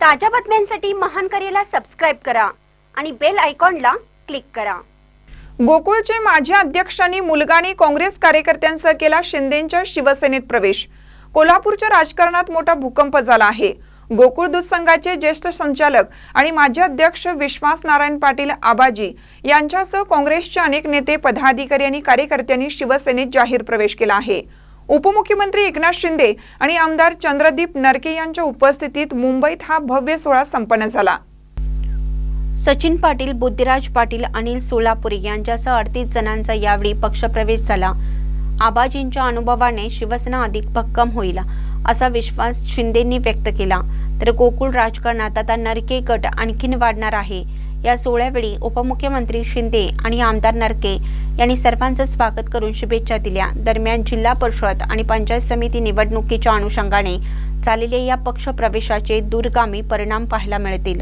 ताज्या बातम्यांसाठी महान करेला सबस्क्राईब करा आणि बेल आयकॉनला क्लिक करा. गोकुळचे माजी अध्यक्षांनी मुलगाने काँग्रेस कार्यकर्त्यांसह केला शिंदेंच्या शिवसेनेत प्रवेश. कोल्हापूरच्या राजकारणात मोठा भूकंप झाला आहे. गोकुळ दूध संघाचे ज्येष्ठ संचालक आणि माजी अध्यक्ष विश्वास नारायण पाटील आबाजी यांच्यासह काँग्रेसचे अनेक नेते पदाधिकारी आणि कार्यकर्त्यांनी शिवसेनेत जाहीर प्रवेश केला आहे. उपमुख्यमंत्री एकनाथ शिंदे आणि आमदार चंद्रदीप नरके यांच्या उपस्थितीत मुंबईत हा भव्य सोहळा संपन्न झाला. सचिन पाटील बुद्धिराज पाटील अनिल सोलापुरी यांच्यासह अडतीस जणांचा यावेळी पक्षप्रवेश झाला. आबाजींच्या अनुभवाने शिवसेना अधिक भक्कम होईल असा विश्वास शिंदेंनी व्यक्त केला. तर गोकुळ राजकारणात आता नरके गट आणखीन वाढणार आहे. या सोहळ्यावेळी उपमुख्यमंत्री शिंदे आणि आमदार नरके यांनी सर्वांचं स्वागत करून शुभेच्छा दिल्या. दरम्यान जिल्हा परिषद आणि पंचायत समिती निवडणुकीच्या अनुषंगाने झालेल्या या पक्ष प्रवेशाचे दूरगामी परिणाम पाहायला मिळतील.